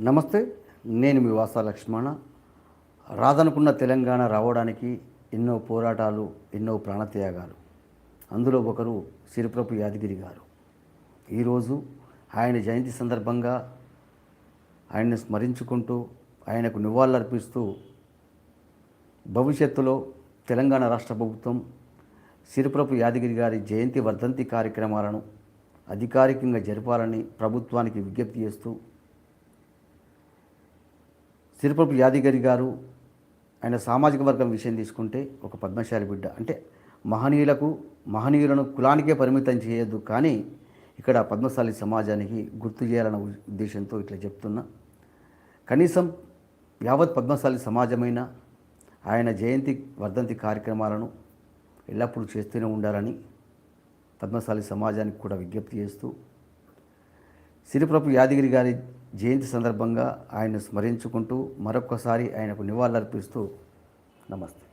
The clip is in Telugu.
నమస్తే నేను మీ వాస లక్ష్మణ. రాదనుకున్న తెలంగాణ రావడానికి ఎన్నో పోరాటాలు ఎన్నో ప్రాణత్యాగాలు. అందులో ఒకరు సిరిప్రపు యాదగిరి గారు. ఈరోజు ఆయన జయంతి సందర్భంగా ఆయన్ని స్మరించుకుంటూ ఆయనకు నివాళులర్పిస్తూ భవిష్యత్తులో తెలంగాణ రాష్ట్ర ప్రభుత్వం సిరిప్రపు యాదగిరి గారి జయంతి వర్ధంతి కార్యక్రమాలను అధికారికంగా జరపాలని ప్రభుత్వానికి విజ్ఞప్తి చేస్తూ సిరిప్రపు యాదగిరి గారు ఆయన సామాజిక వర్గం విషయం తీసుకుంటే ఒక పద్మశాలి బిడ్డ. అంటే మహనీయులకు మహనీయులను కులానికే పరిమితం చేయొద్దు కానీ ఇక్కడ పద్మశాలి సమాజానికి గుర్తు చేయాలన్న ఉద్దేశంతో ఇట్లా చెప్తున్నా. కనీసం యావత్ పద్మశాలి సమాజమైన ఆయన జయంతి వర్ధంతి కార్యక్రమాలను ఎల్లప్పుడూ చేస్తూనే ఉండాలని పద్మశాలి సమాజానికి కూడా విజ్ఞప్తి చేస్తూ సిరిప్రభు యాదగిరి గారి జయంతి సందర్భంగా ఆయన స్మరించుకుంటూ మరొక్కసారి ఆయనకు నివాళులర్పిస్తూ నమస్తే.